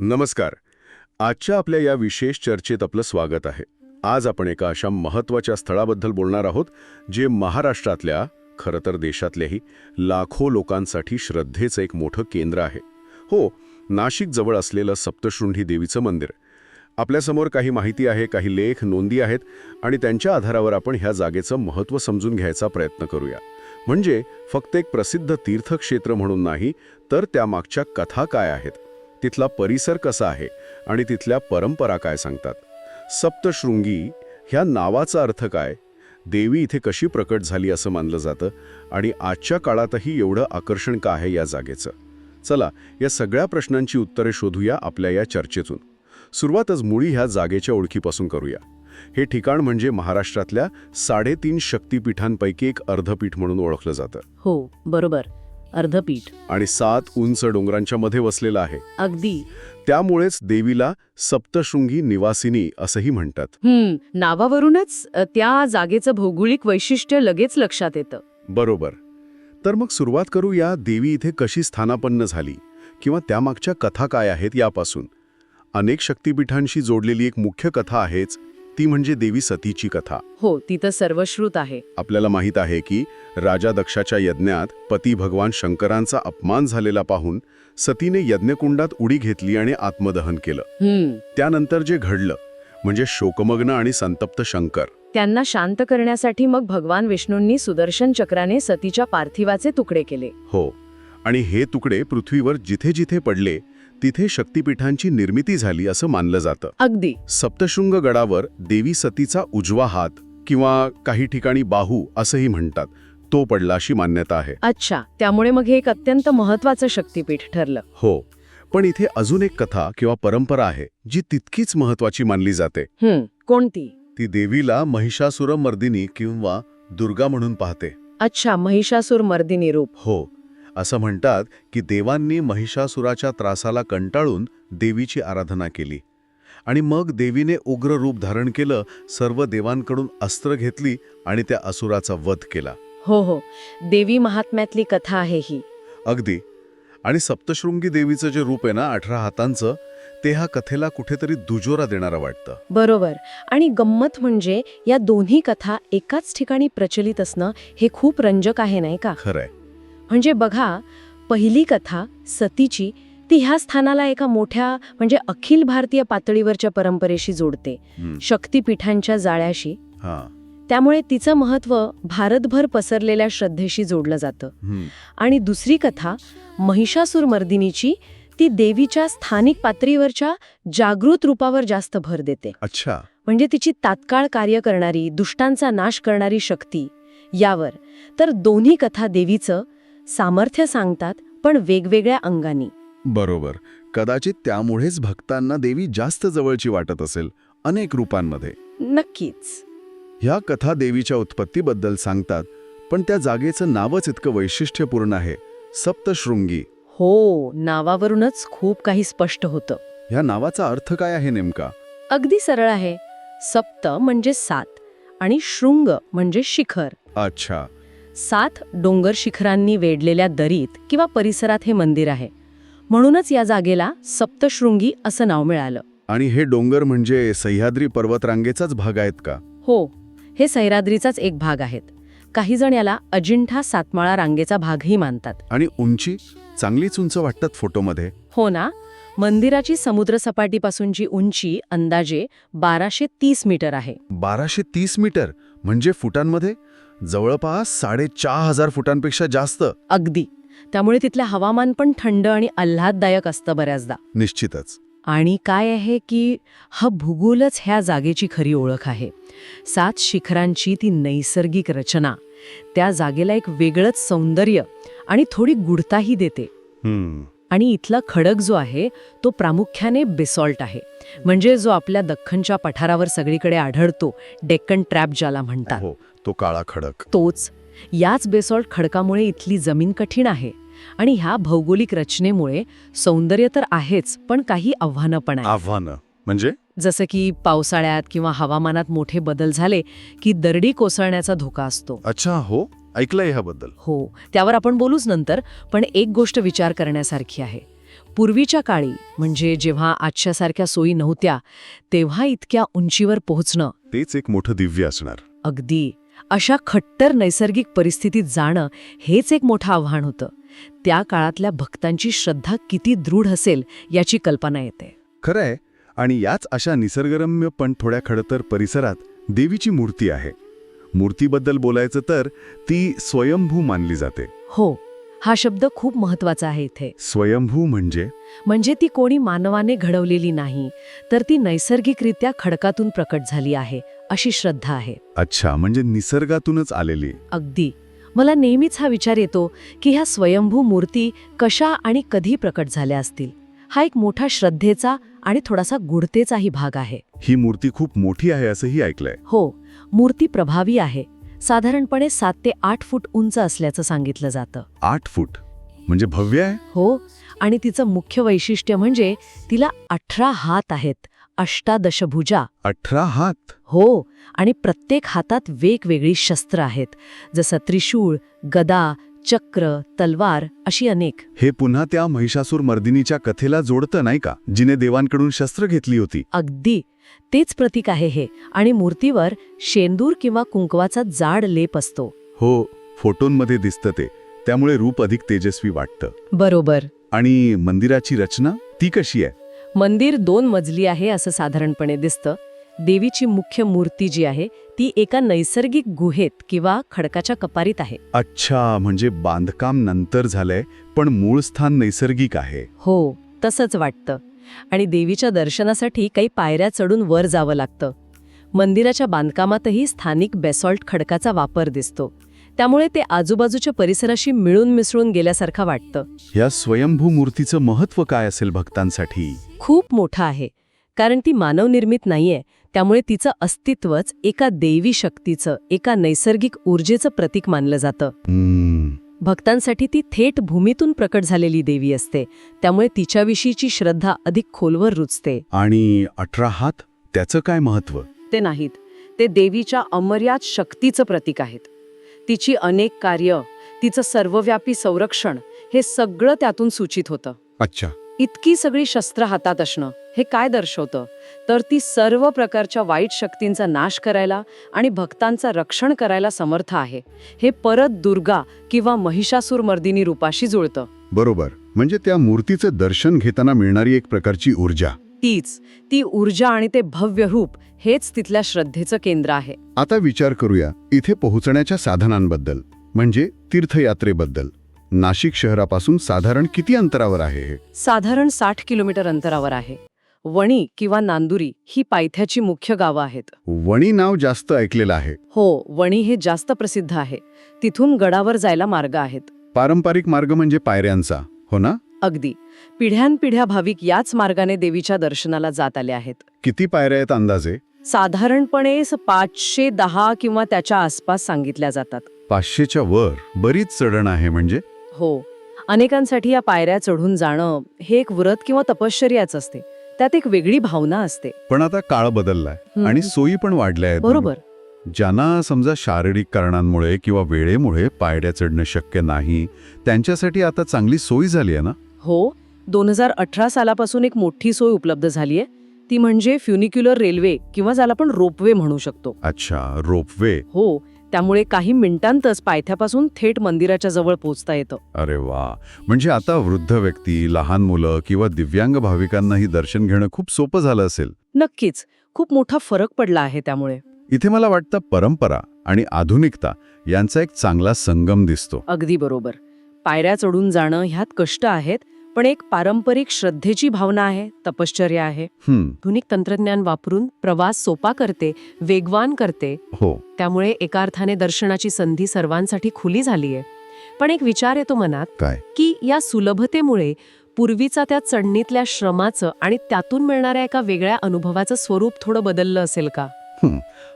नमस्कार. आजच्या आपल्या या विशेष चर्चेत आपलं स्वागत आहे. आज आपण एका अशा महत्त्वाच्या स्थळाबद्दल बोलणार आहोत जे महाराष्ट्रातल्या खरं तर देशातल्याही लाखो लोकांसाठी श्रद्धेचं एक मोठं केंद्र आहे. हो नाशिक जवळ असलेलं सप्तशृंढी देवीचं मंदिर. आपल्यासमोर काही माहिती आहे काही लेख नोंदी आहेत आणि त्यांच्या आधारावर आपण ह्या जागेचं महत्त्व समजून घ्यायचा प्रयत्न करूया. म्हणजे फक्त एक प्रसिद्ध तीर्थक्षेत्र म्हणून नाही तर त्यामागच्या कथा काय आहेत? तिथला परिसर कसा आहे आणि तिथल्या परंपरा काय सांगतात? सप्तशृंगी ह्या नावाचा अर्थ काय? देवी इथे कशी प्रकट झाली असं मानलं जातं? आणि आजच्या काळातही एवढं आकर्षण का आहे या जागेचं? चला या सगळ्या प्रश्नांची उत्तरे शोधूया आपल्या या चर्चेतून. सुरुवातच मुळी ह्या जागेच्या ओळखीपासून करूया. हे ठिकाण म्हणजे महाराष्ट्रातल्या साडेतीन शक्तिपीठांपैकी एक अर्धपीठ म्हणून ओळखलं जातं. हो बरोबर. अर्धपीठ. आणि सात उंच डोंगरांच्या मध्ये वसलेलं आहे. अगदी. त्यामुळेच देवीला सप्तशृंगी निवासिनी असंही म्हणतात. हम्म नावावरूनच अ, त्या जागेचं भौगोलिक वैशिष्ट्य लगेच लक्षात येतं. बरोबर. तर मग सुरुवात करू या देवी इथे कशी स्थानापन्न झाली? किंवा त्यामागच्या कथा काय आहेत यापासून? अनेक शक्तिपीठांशी जोडलेली एक मुख्य कथा आहेच ती म्हणजे देवी सतीची कथा. हो ती तर सर्वश्रुत आहे. आपल्याला माहीत आहे की राजा दक्षाच्या यज्ञात पती भगवान शंकरांचा अपमान झालेला पाहून सतीने यज्ञकुंडात उडी घेतली आणि आत्मदहन केलं. त्यानंतर जे घडलं म्हणजे शोकमग्न आणि संतप्त शंकर. त्यांना शांत करण्यासाठी मग भगवान विष्णूंनी सुदर्शन चक्राने सतीच्या पार्थिवाचे तुकडे केले. हो आणि हे तुकडे पृथ्वीवर जिथे जिथे पडले तिथे शक्तिपीठांची निर्मिती झाली असं मानलं जातं. अगदी. सप्तशृंग गडावर देवी सतीचा उजवा हात किंवा काही ठिकाणी बाहू असंही म्हणतात. तो पडला अशी मान्यता आहे. अच्छा त्यामुळे मग हे एक अत्यंत महत्वाचं शक्तिपीठ ठरलं. हो पण इथे अजून एक कथा किंवा परंपरा आहे जी तितकीच महत्वाची मानली जाते. हम्म कोणती? ती देवीला महिषासुर मर्दिनी किंवा दुर्गा म्हणून पाहते. अच्छा महिषासूर मर्दिनी रूप. हो असं म्हणतात की देवांनी महिषासुराच्या त्रासाला कंटाळून देवीची आराधना केली. आणि मग देवीने उग्र रूप धारण केलं सर्व देवांकडून अस्त्र घेतली आणि त्या असुराचा वध केला. हो हो. देवी महात्म्यातली कथा आहे ही. अगदी. आणि सप्तशृंगी देवीचं जे रूप आहे ना अठरा हातांचं ते ह्या कथेला कुठेतरी दुजोरा देणारं वाटतं. बरोबर. आणि गंमत म्हणजे या दोन्ही कथा एकाच ठिकाणी प्रचलित असणं हे खूप रंजक आहे नाही का? खरंय. म्हणजे बघा पहिली कथा सतीची ती ह्या स्थानाला एका मोठ्या म्हणजे अखिल भारतीय पातळीवरच्या परंपरेशी जोडते शक्तिपीठांच्या जाळ्याशी. त्यामुळे तिचं महत्त्व भारतभर पसरलेल्या श्रद्धेशी जोडलं जातं. आणि दुसरी कथा महिषासूर मर्दिनीची ती देवीच्या स्थानिक पातळीवरच्या जागृत रूपावर जास्त भर देते. अच्छा. म्हणजे तिची तात्काळ कार्य करणारी दुष्टांचा नाश करणारी शक्ती यावर. तर दोन्ही कथा देवीचं सामर्थ्य सांगतात पण वेगवेगळ्या अंगानी. बरोबर. कदाचित त्यामुळेच भक्तांना देवी जास्त जवळची वाटत असेल अनेक रूपांमध्ये. नक्कीच. ह्या कथा देवीच्या उत्पत्तीबद्दल सांगतात पण त्या जागेचं नावच इतकं वैशिष्ट्यपूर्ण आहे सप्तशृंगी. हो नावावरूनच खूप काही स्पष्ट होतं. ह्या नावाचा अर्थ काय आहे नेमका? अगदी सरळ आहे. सप्त म्हणजे सात आणि शृंग म्हणजे शिखर. अच्छा. सात डोंगर शिखरांनी वेढलेल्या दरीत किंवा परिसरात हे मंदिर आहे. म्हणूनच या जागेला सप्तशृंगी असं नाव मिळालं. आणि हे डोंगर म्हणजे सह्याद्री पर्वतरांगेचाच भाग आहेत का? हो हे सह्याद्रीचाच एक भाग आहेत. काही जण याला अजिंठा सातमाळा रांगेचा भागही मानतात. आणि उंची? चांगलीच उंच वाटतात फोटोमध्ये. हो ना? मंदिराची समुद्रसपाटीपासूनची उंची अंदाजे बाराशे तीस मीटर आहे. बाराशे तीस मीटर? म्हणजे फुटांमध्ये? जवळपास साडेचार हजार फुटांपेक्षा जास्त. अगदी. त्यामुळे तिथलं हवामान पण थंड आणि आल्हाददायक असतं बऱ्याचदा. निश्चितच. आणि काय आहे की हा भूगोलच ह्या जागेची खरी ओळख आहे. सात शिखरांची ती नैसर्गिक रचना. त्या जागेला एक वेगळंच सौंदर्य आणि थोडी गुढताही देते. आणि इथला खडक जो आहे तो प्रामुख्याने बेसॉल्ट आहे. म्हणजे जो आपल्या दख्खनच्या पठारावर सगळीकडे आढळतो डेक्कन ट्रॅप ज्याला म्हणतात. हो. तो काळा खडक. तोच. याच बेसॉल्ट खडकामुळे इथली जमीन कठीण आहे आणि ह्या भौगोलिक रचनेमुळे सौंदर्य तर आहेच पण काही आव्हानं पण आहे आव्हानं. म्हणजे? जसं की पावसाळ्यात किंवा हवामानात मोठे बदल झाले की दरडी कोसळण्याचा धोका असतो. अच्छा हो. ऐकलंय ह्याबद्दल. हो. त्यावर आपण बोलूच नंतर पण एक गोष्ट विचार करण्यासारखी आहे. पूर्वीच्या काळी म्हणजे जेव्हा आजच्यासारख्या सोयी नव्हत्या तेव्हा इतक्या उंचीवर पोहोचणं तेच एक मोठं दिव्य असणार. अगदी. अशा खट्टर नैसर्गिक परिस्थितीत जाणं हेच एक मोठं आव्हान होतं. त्या काळातल्या भक्तांची श्रद्धा किती दृढ असेल याची कल्पना येते. खरं आहे आणि याच अशा निसर्गरम्य पण थोड्या खडतर परिसरात देवीची मूर्ती आहे. मूर्तीबद्दल बोलायचं तर ती स्वयंभू मानली जाते. हो हा शब्द खूप महत्त्वाचा आहे इथे. स्वयंभू म्हणजे? म्हणजे ती कोणी मानवाने घडवलेली नाही तर ती नैसर्गिकरित्या खडकातून प्रकट झाली आहे अशी श्रद्धा आहे. अच्छा म्हणजे निसर्गातूनच आलेली. अगदी. मला नेहमीच हा विचार येतो की ह्या स्वयंभू मूर्ती कशा आणि कधी प्रकट झाल्या असतील? हा एक मोठा श्रद्धेचा आणि थोडासा गुढतेचाही भाग आहे. ही मूर्ती खूप मोठी आहे असंही ऐकलंय. हो मूर्ती प्रभावी आहे. साधारणपणे सात ते आठ फूट उंच असल्याचं सांगितलं जातं. आठ फूट? म्हणजे भव्य आहे? हो आणि तिचं मुख्य वैशिष्ट्य म्हणजे तिला अठरा हात आहेत. अष्टादशभुजा. अठरा हात. हो आणि प्रत्येक हातात वेगवेगळी शस्त्र आहेत जसं त्रिशूळ गदा चक्र तलवार अशी अनेक. हे पुन्हा त्या महिषासूर मर्दिनीच्या कथेला जोडतं नाही का? जिने देवांकडून शस्त्र घेतली होती. अगदी. तेच प्रतीक आहे हे आणि मूर्तीवर शेंदूर किंवा कुंकवाचा जाड लेप असतो. हो फोटोंमध्ये दिसतं ते. त्यामुळे रूप अधिक तेजस्वी वाटतं. बरोबर. आणि मंदिराची रचना? ती कशी आहे? मंदिर दोन मजली आहे असं साधारणपणे दिसतं. देवीची मुख्य मूर्ती जी आहे ती एका नैसर्गिक गुहेत किंवा खडकाच्या कपारीत आहे. अच्छा म्हणजे बांधकाम नंतर झालंय पण मूळ स्थान नैसर्गिक आहे. हो तसंच वाटतं. आणि देवीच्या दर्शनासाठी काही पायऱ्या चढून वर जावं लागतं. मंदिराच्या बांधकामातही स्थानिक बेसॉल्ट खडकाचा वापर दिसतो. त्यामुळे ते आजूबाजूच्या परिसराशी मिळून मिसळून गेल्यासारखं वाटतं. या स्वयंभू मूर्तीचं महत्त्व काय असेल भक्तांसाठी? खूप मोठं आहे. कारण ती मानवनिर्मित नाहीये. त्यामुळे तिचं अस्तित्वच एका देवी शक्तीचं एका नैसर्गिक ऊर्जेचं प्रतीक मानलं जातं. हम्म, भक्तांसाठी ती थेट भूमीतून प्रकट झालेली देवी असते. त्यामुळे तिच्याविषयीची श्रद्धा अधिक खोलवर रुजते आणि अठरा हात त्याचं काय महत्त्व ते नाहीत. ते देवीच्या अमर्याद शक्तीचं प्रतीक आहेत. तिची अनेक कार्य तिचं सर्वव्यापी संरक्षण हे सगळं त्यातून सूचित होतं. अच्छा. इतकी सगळी शस्त्र हातात असणं हे काय दर्शवतं? तर ती सर्व प्रकारच्या वाईट शक्तींचा नाश करायला आणि भक्तांचं रक्षण करायला समर्थ आहे. हे परत दुर्गा किंवा महिषासूर मर्दिनी रूपाशी जुळतं. बरोबर. म्हणजे त्या मूर्तीचं दर्शन घेताना मिळणारी एक प्रकारची ऊर्जा. तीच ती ऊर्जा आणि ते भव्य रूप हेच तिथल्या श्रद्धेचं केंद्र आहे. आता विचार करूया इथे पोहोचण्याच्या साधनांबद्दल म्हणजे तीर्थयात्रेबद्दल. नाशिक शहरापासून साधारण किती अंतरावर आहे हे? साधारण साठ किलोमीटर अंतरावर आहे. वणी किंवा नांदुरी ही पायथ्याची मुख्य गावं आहेत. वणी नाव जास्त ऐकलेलं आहे. हो वणी हे जास्त प्रसिद्ध आहे. तिथून गडावर जायला मार्ग आहेत. पारंपरिक मार्ग म्हणजे पायऱ्यांचा हो ना? अगदी. पिढ्यानपिढ्या भाविक याच मार्गाने देवीच्या दर्शनाला जात आले आहेत. किती पायऱ्या आहेत अंदाजे? साधारणपणे पाचशे दहा किंवा त्याच्या आसपास सांगितल्या जातात. पाचशेच्या वर बरीच चढण आहे म्हणजे? हो. अनेकांसाठी या पायऱ्या चढून जाणं हे एक व्रत किंवा तपश्चर्याच असते. त्यात एक वेगळी भावना असते. पण आता काळ बदललाय. आणि सोयी पण वाढल्या आहेत बरोबर. ज्यांना समजा शारीरिक कारणांमुळे किंवा वेळेमुळे पायऱ्या चढणं शक्य नाही त्यांच्यासाठी आता चांगली सोय झाली आहे ना? हो दोन हजार अठरा सालापासून एक मोठी सोय उपलब्ध झालीय. ती म्हणजे फ्युनिक्युलर रेल्वे किंवा ज्याला आपण रोपवे म्हणू शकतो. अच्छा रोपवे. हो त्यामुळे काही मिनिटांतच पायथ्यापासून थेट मंदिराच्या जवळ पोहोचता येतं. अरे वा. म्हणजे आता वृद्ध व्यक्ती लहान मुलं किंवा दिव्यांग भाविकांनाही दर्शन घेणं खूप सोपं झालं असेल. नक्कीच. खूप मोठा फरक पडला आहे त्यामुळे. इथे मला वाटतं परंपरा आणि आधुनिकता यांचा एक चांगला संगम दिसतो. अगदी बरोबर. पायऱ्या चढून जाणं ह्यात कष्ट आहेत पण एक पारंपरिक श्रद्धेची भावना आहे तपश्चर्या आहे. आधुनिक तंत्रज्ञान वापरून प्रवास सोपा करते वेगवान करते. हो. त्यामुळे एका अर्थाने दर्शनाची संधी सर्वांसाठी खुली झाली आहे पण एक विचार येतो मनात काय? की या सुलभतेमुळे पूर्वीचा त्या चढणीतल्या श्रमाचं आणि त्यातून मिळणाऱ्या एका वेगळ्या अनुभवाचं स्वरूप थोडं बदललं असेल का?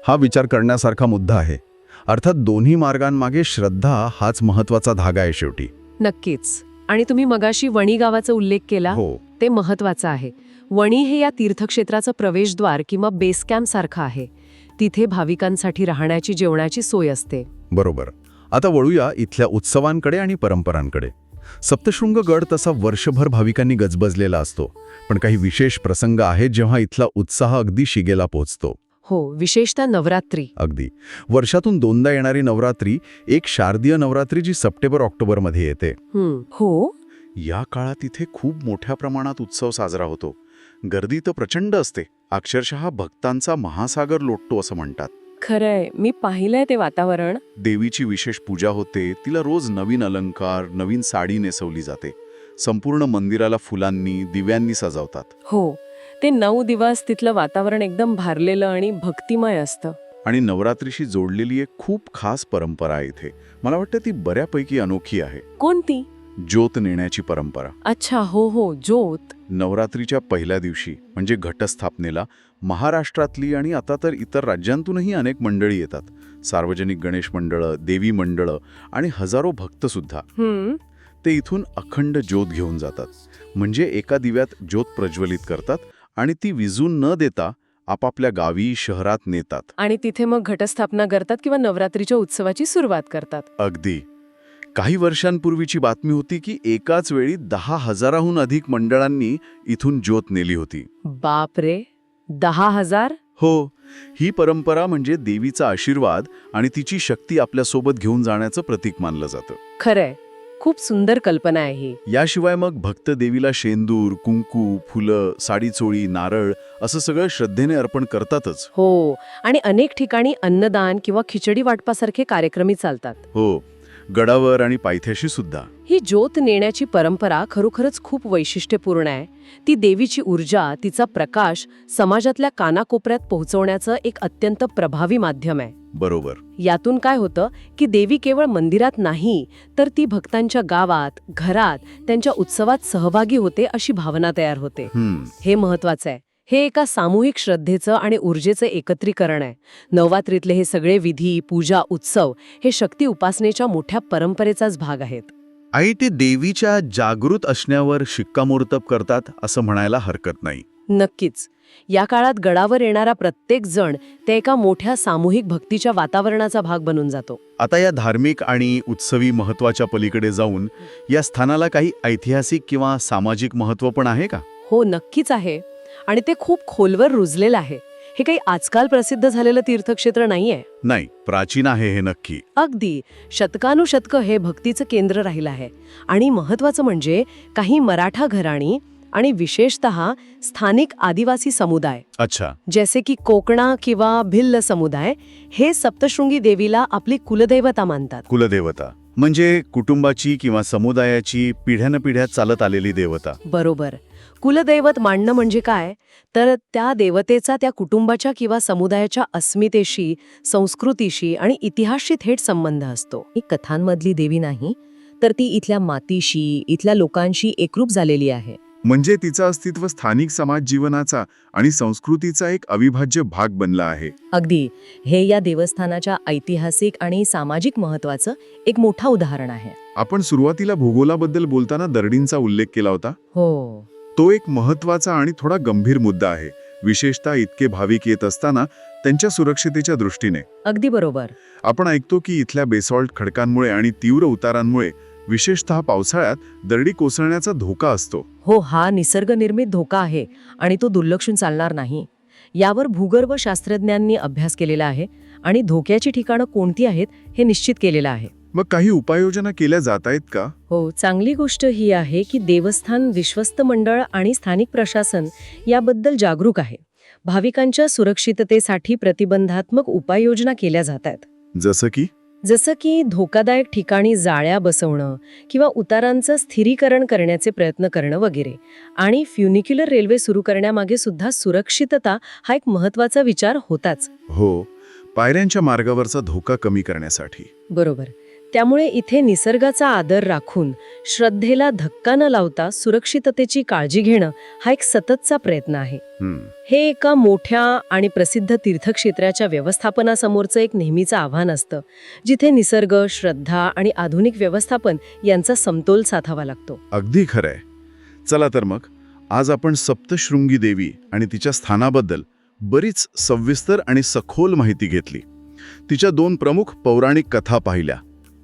हा. विचार करण्यासारखा मुद्दा आहे. अर्थात दोन्ही मार्गांमागे श्रद्धा हाच महत्त्वाचा धागा आहे शेवटी. नक्कीच. आणि तुम्ही मगाशी वणी गावाचा उल्लेख केला हो. ते महत्वाचं आहे. वणी हे या तीर्थक्षेत्राचं प्रवेशद्वार किंवा बेस कॅम्प सारखं आहे. तिथे भाविकांसाठी राहण्याची जेवणाची सोय असते. बरोबर. आता वळूया इथल्या उत्सवांकडे आणि परंपरांकडे. सप्तशृंग गड तसा वर्षभर भाविकांनी गजबजलेला असतो पण काही विशेष प्रसंग आहेत जेव्हा इथला उत्साह अगदी शिगेला पोहोचतो हो विशेषतः नवरात्री. अगदी. वर्षातून दोनदा येणारी नवरात्री एक शारदीय नवरात्री जी सप्टेंबर ऑक्टोबरमध्ये येते. हं, हो? या काळात इथे खूप मोठ्या प्रमाणात उत्सव साजरा होतो. गर्दी तर प्रचंड असते. अक्षरशः भक्तांचा महासागर लोटतो असं म्हणतात. खरंय. मी पाहिलंय ते वातावरण. देवीची विशेष पूजा होते. तिला रोज नवीन अलंकार नवीन साडी नेसवली जाते. संपूर्ण मंदिराला फुलांनी दिव्यांनी सजवतात. हो. ते नऊ दिवस तिथलं वातावरण एकदम भारलेलं आणि भक्तिमय असतं. आणि नवरात्रीशी जोडलेली एक खूप खास परंपरा आहे इथे. मला वाटतं ती बऱ्यापैकी अनोखी आहे. कोणती? ज्योत नेण्याची परंपरा. अच्छा हो हो ज्योत. नवरात्रीच्या पहिल्या दिवशी म्हणजे घटस्थापनेला महाराष्ट्रातली आणि आता तर इतर राज्यांतूनही अनेक मंडळी येतात. सार्वजनिक गणेश मंडळं देवी मंडळं आणि हजारो भक्तसुद्धा हं, ते इथून अखंड ज्योत घेऊन जातात. म्हणजे एका दिव्यात ज्योत प्रज्वलित करतात आणि ती विजून न देता आपापल्या गावी शहरात नेतात. आणि तिथे मग घटस्थापना करतात किंवा नवरात्रीच्या उत्सवाची सुरुवात करतात. अगदी. काही वर्षांपूर्वीची बातमी होती की एकाच वेळी दहा हजाराहून अधिक मंडळांनी इथून ज्योत नेली होती. बाप रे! दहा हजार? हो. ही परंपरा म्हणजे देवीचा आशीर्वाद आणि तिची शक्ती आपल्यासोबत घेऊन जाण्याचं प्रतीक मानलं जातं. खरंय. खूप सुंदर कल्पना आहे. याशिवाय मग भक्त देवीला शेंदूर कुंकू फुलं साडीचोळी नारळ असं सगळं श्रद्धेने अर्पण करतातच. हो आणि अनेक ठिकाणी अन्नदान किंवा खिचडी वाटपासारखे कार्यक्रमही चालतात. हो. गडावर आणि पायथ्याशी सुद्धा. ही ज्योत नेण्याची परंपरा खरोखरच खूप वैशिष्ट्यपूर्ण आहे. ती देवीची ऊर्जा तिचा प्रकाश समाजातल्या कानाकोपऱ्यात पोहोचवण्याचं एक अत्यंत प्रभावी माध्यम आहे. बरोबर. यातून काय होतं की देवी केवळ मंदिरात नाही तर ती भक्तांच्या गावात घरात त्यांच्या उत्सवात सहभागी होते अशी भावना तयार होते. हे महत्वाचं आहे. हे एका सामूहिक श्रद्धेचं आणि ऊर्जेचं एकत्रीकरण आहे. नवरात्रीतले हे सगळे विधी पूजा उत्सव हे शक्ती उपासनेच्या मोठ्या परंपरेचाच भाग आहेत. आई ते देवीच्या जागृत असण्यावर शिक्कामोर्तब करतात असं म्हणायला हरकत नाही. नक्कीच. या काळात गडावर येणारा प्रत्येक जण त्या एका मोठ्या सामूहिक भक्तीच्या वातावरणाचा भाग बनून जातो. आता या धार्मिक आणि उत्सवी महत्त्वाच्या पलीकडे जाऊन या स्थानाला काही ऐतिहासिक किंवा सामाजिक महत्त्व पण आहे का? हो नक्कीच आहे. आणि ते खूप खोलवर रुजलेलं आहे. हे काही आजकाल प्रसिद्ध झालेलं तीर्थक्षेत्र नाहीये. नाही प्राचीन आहे हे नक्की. अगदी. शतकानुशतकं हे भक्तीचं केंद्र राहिलं आहे. आणि महत्वाचं म्हणजे काही मराठा घराणी आणि विशेषत स्थानिक आदिवासी समुदाय. अच्छा. जैसे की कोकणा किंवा भिल्ल समुदाय हे सप्तशृंगी देवीला आपली कुलदैवता मानतात. कुलदेवता. म्हणजे कुटुंबाची किंवा समुदायाची पिढ्यानपिढ्या चालत आलेली देवता. बरोबर. कुलदैवत मांडणं म्हणजे काय? तर त्या देवतेचा त्या कुटुंबाच्या किंवा समुदायाच्या अस्मितेशी संस्कृतीशी आणि इतिहासशी थेट संबंध असतो. ही कथांमधली देवी नाही तर ती इथल्या मातीशी इथल्या लोकांशी एकरूप झालेली आहे. म्हणजे तिचं अस्तित्व स्थानिक समाज जीवनाचा आणि संस्कृतीचा एक अविभाज्य भाग बनला आहे. अगदी. हे या देवस्थानाच्या ऐतिहासिक आणि सामाजिक महत्वाचं एक मोठा उदाहरण आहे. आपण सुरुवातीला भूगोलाबद्दल बोलताना दरडींचा उल्लेख केला होता. हो. तो एक महत्त्वाचा आणि थोडा गंभीर मुद्दा आहे. विशेषतः इतके भाविक येत असताना त्यांच्या सुरक्षितेच्या दृष्टीने. अगदी बरोबर. आपण ऐकतो की इथल्या बेसॉल्ट खडकांमुळे आणि तीव्र उतारांमुळे विशेषतः पावसाळ्यात दरडी कोसळण्याचा धोका असतो. हो हा निसर्गनिर्मित धोका आहे आणि तो दुर्लक्षून चालणार नाही. यावर भूगर्भ शास्त्रज्ञांनी अभ्यास केलेला आहे आणि धोक्याची ठिकाणं कोणती आहेत हे निश्चित केलेलं आहे. मग काही उपाययोजना केल्या जात आहेत का? हो चांगली गोष्ट ही आहे की देवस्थान विश्वस्त मंडळ आणि स्थानिक प्रशासन याबद्दल जागरूक आहे. भाविकांच्या सुरक्षिततेसाठी प्रतिबंधात्मक उपाययोजना केल्या जात आहेत. जसं की? जसं की धोकादायक ठिकाणी जाळ्या बसवणं किंवा उतारांचं स्थिरीकरण करण्याचे प्रयत्न करणं वगैरे. आणि फ्युनिक्युलर रेल्वे सुरू करण्यामागे सुद्धा सुरक्षितता हा एक महत्त्वाचा विचार होताच. हो पायऱ्यांच्या मार्गावरचा धोका कमी करण्यासाठी. बरोबर. त्यामुळे इथे निसर्गाचा आदर राखून श्रद्धेला धक्का न लावता सुरक्षिततेची काळजी घेणं हा एक सततचा प्रयत्न आहे. हे एका मोठ्या आणि प्रसिद्ध तीर्थक्षेत्राच्या व्यवस्थापनासमोरचं एक नेहमीचं आव्हान असतं जिथे निसर्ग श्रद्धा आणि आधुनिक व्यवस्थापन यांचा समतोल साधावा लागतो. अगदी खरंय. चला तर मग आज आपण सप्तशृंगी देवी आणि तिच्या स्थानाबद्दल बरीच सविस्तर आणि सखोल माहिती घेतली. तिच्या दोन प्रमुख पौराणिक कथा पाहिल्या.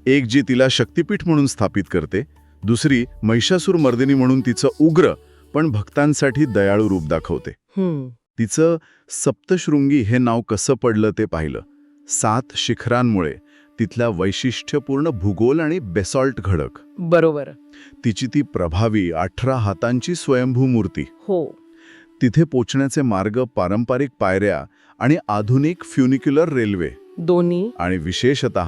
एक जी तिला शक्तिपीठ म्हणून स्थापित करते दुसरी महिषासूर मर्दिनी म्हणून तिचं उग्र पण भक्तांसाठी दयाळू रूप दाखवते. तिचं सप्तशृंगी हे नाव कसं पडलं ते पाहिलं. सात शिखरांमुळे तिथल्या वैशिष्ट्यपूर्ण भूगोल आणि बेसॉल्ट घडक. बरोबर. तिची ती प्रभावी अठरा हातांची स्वयंभू मूर्ती. हो. तिथे पोचण्याचे मार्ग पारंपरिक पायऱ्या आणि आधुनिक फ्युनिक्युलर रेल्वे. दोन्ही. आणि विशेषत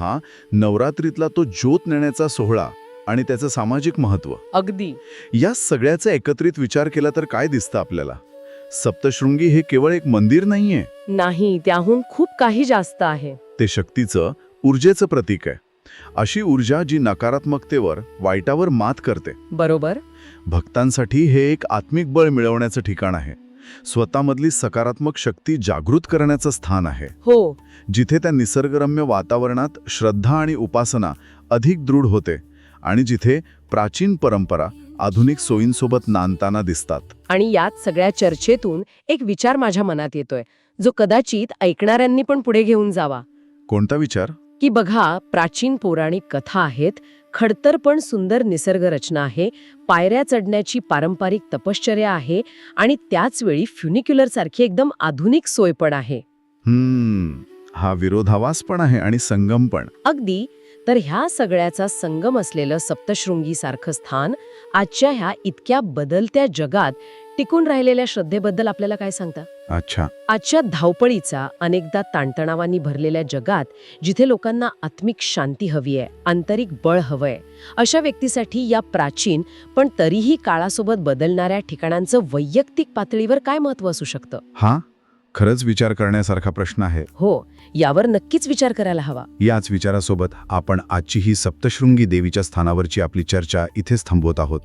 नवरात्रीतला तो ज्योत नेण्याचा सोहळा आणि त्याचं सामाजिक महत्त्व. अगदी. या सगळ्याचा एकत्रित विचार केला तर काय दिसतं आपल्याला? सप्तशृंगी हे केवळ एक मंदिर नाहीये? नाही त्याहून खूप काही जास्त आहे. ते शक्तीचं ऊर्जेचं प्रतीक आहे. अशी ऊर्जा जी नकारात्मकतेवर वाईटावर मात करते. बरोबर. भक्तांसाठी हे एक आत्मिक बळ मिळवण्याचं ठिकाण आहे. स्वतःमधली सकारात्मक शक्ती जागृत करण्याचं स्थान आहे. हो. जिथे त्या निसर्गरम्य वातावरणात श्रद्धा आणि उपासना अधिक दृढ होते आणि जिथे प्राचीन परंपरा आधुनिक सोयींसोबत नांदताना दिसतात. आणि यात सगळ्या चर्चेतून एक विचार माझ्या मनात येतोय. जो कदाचित ऐकणाऱ्यांनी पण पुढे घेऊन जावा. कोणता विचार? की बघा प्राचीन पौराणिक कथा आहेत खडतर पण सुंदर निसर्ग रचना आहे. पायऱ्या चढण्याची पारंपरिक तपश्चर्या आहे आणि त्याच वेळी फ्युनिक्युलर सारखी एकदम आधुनिक सोय पण आहे. हा विरोधाभास पण आहे आणि संगम पण. अगदी तर ह्या सगळ्याचा संगम असलेलं सप्तशृंगी सारखं स्थान आजच्या ह्या इतक्या बदलत्या जगात टिकून राहिलेल्या श्रद्धेबद्दल आपल्याला काय सांगता? अच्छा. आजच्या धावपळीचा अनेकदा ताणतणावांनी भरलेल्या जगात जिथे लोकांना आत्मिक शांती हवी आहे आंतरिक बळ हवंय अशा व्यक्तीसाठी या प्राचीन पण तरीही काळासोबत बदलणाऱ्या ठिकाणांचं वैयक्तिक पातळीवर काय महत्त्व असू शकतं? हा? खरंच विचार करण्यासारखा प्रश्न आहे. हो यावर नक्कीच विचार करायला हवा. याच विचारासोबत आपण आजची ही सप्तशृंगी देवीच्या स्थानावरची आपली चर्चा इथेच थांबवत आहोत.